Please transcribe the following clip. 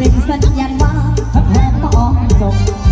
เป็นสัญญาณว่าแพ้ต้องจบ